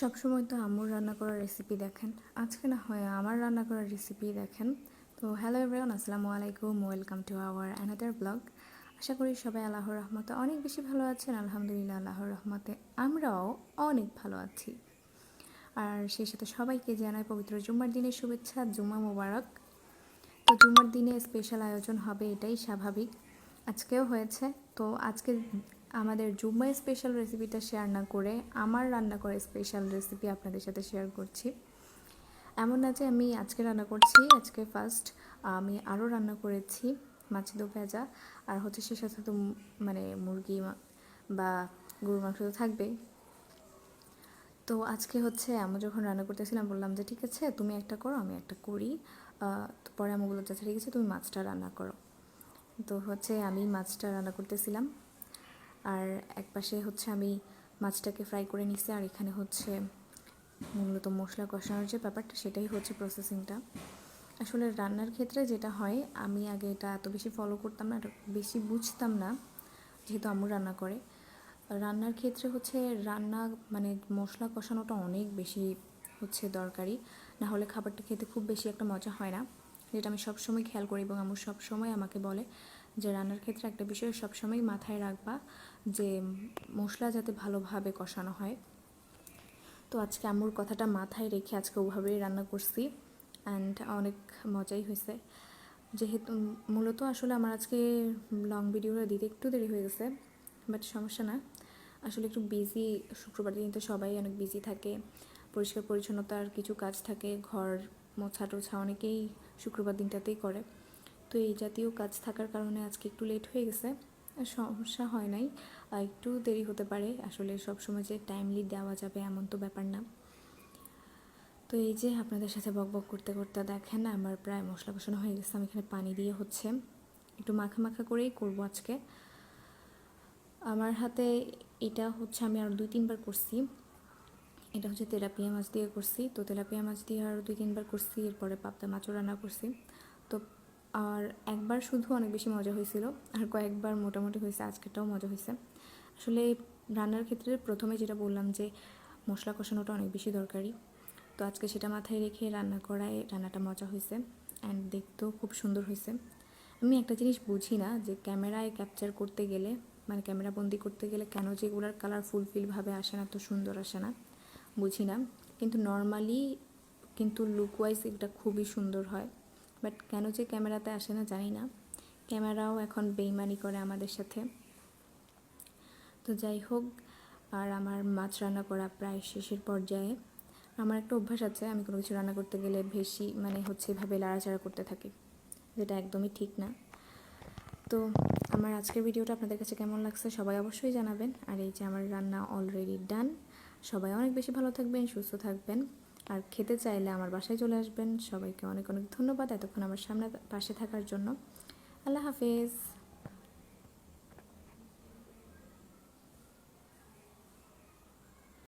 সবসময় তো আম্মুর রান্না করার রেসিপি দেখেন। আজকে না হয় আমার রান্না করার রেসিপি দেখেন। তো হ্যালো এভরিওয়ান আসসালামু আলাইকুম welcome to our another blog আশা করি সবাই আল্লাহর রহমতে অনেক বেশি ভালো আছেন। আলহামদুলিল্লাহ, আল্লাহর রহমতে আমরাও অনেক ভালো আছি। আর সেই সাথে সবাইকে জানাই পবিত্র জুম্মার দিনের শুভেচ্ছা, জুম্মা মোবারক। তো জুম্মার দিনে স্পেশাল আয়োজন হবে এটাই স্বাভাবিক। আজকেও হয়েছে। তো আজকে আমাদের জুম্মা স্পেশাল রেসিপিটা শেয়ার না করে আমার রান্না করা স্পেশাল রেসিপি আপনাদের সাথে শেয়ার করছি। এমন না যে আমি আজকে রান্না করছি, আজকে ফার্স্ট আমি আরও রান্না করেছি মাছ দো ভেজা। আর হচ্ছে সে সাথে তো মানে মুরগি বা গরুর মাংস তো থাকবেই তো আজকে হচ্ছে আমি যখন রান্না করতেছিলাম বললাম যে, ঠিক আছে, তুমি একটা করো, আমি একটা করি। পরে আমি আচ্ছা ঠিক আছে, তুমি মাছটা রান্না করো। তো হচ্ছে আমি মাছটা রান্না করতেছিলাম। আর এক পাশে হচ্ছে আমি মাছটাকে ফ্রাই করে নিছি, আর এখানে হচ্ছে মূলত মশলা কষানোর যে ব্যাপারটা, সেটাই হচ্ছে প্রসেসিংটা আসলে রান্নার ক্ষেত্রে যেটা হয়, আমি আগে এটা এত বেশি ফলো করতাম না বেশি বুঝতাম না, যেহেতু আম্মু রান্না করে। রান্নার ক্ষেত্রে হচ্ছে রান্না মানে মশলা কষানোটা অনেক বেশি হচ্ছে দরকারি, না হলে খাবারটা খেতে খুব বেশি একটা মজা হয় না। যেটা আমি সবসময় খেয়াল করি এবং আম্মু সবসময় আমাকে বলে যে রান্নার ক্ষেত্রে একটা বিষয় সবসময় মাথায় রাখবা যে মশলা যাতে ভালোভাবে কষানো হয়। তো আজকে আম্মুর কথাটা মাথায় রেখে আজকে ওভাবেই রান্না করছি অ্যান্ড অনেক মজাই হয়েছে। যেহেতু মূলত আসলে আমার আজকে লং ভিডিওটা দিতে একটু দেরি হয়ে গেছে বাট সমস্যা না। আসলে একটু বিজি শুক্রবার দিন তো সবাই অনেক বিজি থাকে পরিষ্কার পরিচ্ছন্নতার কিছু কাজ থাকে, ঘর মোছা টোছা অনেকেই শুক্রবার দিনটাতেই করে। তো এই জাতীয় কাজ থাকার কারণে আজকে একটু লেট হয়ে গেছে, সমস্যা হয় নাই। একটু দেরি হতে পারে, আসলে সবসময় যে টাইমলি দেওয়া যাবে এমন তো ব্যাপার না। তো এই যে আপনাদের সাথে বক বক করতে করতে দেখেন, আমার প্রায় মশলা কষানো হয়ে গেছে, আমি এখানে পানি দিয়ে হচ্ছে একটু মাখা মাখা করেই করব আজকে। আমার হাতে এটা হচ্ছে আমি আর দুই, তিনবার করছি। এটা হচ্ছে তেলাপিয়া মাছ দিয়ে করছি। তো তেলাপিয়া মাছ দিয়ে আরও দুই তিনবার করছি, এরপরে পাবদা মাছও রান্না করছি। তো আর একবার শুধু অনেক বেশি মজা হয়েছিল, আর কয়েকবার মোটামুটি হয়েছে, আজকেরটাও মজা হয়েছে। আসলে রান্নার ক্ষেত্রে প্রথমে যেটা বললাম যে মশলা কষানোটা অনেক বেশি দরকারি। তো আজকে সেটা মাথায় রেখে রান্না করায় রান্নাটা মজা হয়েছে অ্যান্ড দেখতেও খুব সুন্দর হয়েছে। আমি একটা জিনিস বুঝি না যে ক্যামেরায় ক্যাপচার করতে গেলে মানে ক্যামেরা বন্দি করতে গেলে কেন যে এগুলার কালার ফুলফিলভাবে আসে না, এত সুন্দর আসে না। বুঝি না। কিন্তু নর্মালি কিন্তু লুক ওয়াইজ এটা খুবই সুন্দর হয়। বাট কেন যে ক্যামেরাতে আসে না জানি না। ক্যামেরাও এখন বেইমানি করে আমাদের সাথে। তো যাই হোক, আর আমার মাছ রান্না করা প্রায় শেষের পর্যায়ে। আমার একটা অভ্যাস আছে, আমি কোনো কিছু রান্না করতে গেলে বেশি মানে হচ্ছে এভাবে লাড়াচাড়া করতে থাকি, যেটা একদমই ঠিক না। তো আমার আজকের ভিডিওটা আপনাদের কাছে কেমন লাগছে সবাই অবশ্যই জানাবেন। আর এই যে আমার রান্না অলরেডি ডান সবাই অনেক বেশি ভালো থাকবেন, সুস্থ থাকবেন। আর খেতে চাইলে আমার বাসায় চলে আসবেন। সবাইকে অনেক অনেক ধন্যবাদ এতক্ষণ আমার সামনে, পাশে থাকার জন্য। আল্লাহ হাফেজ।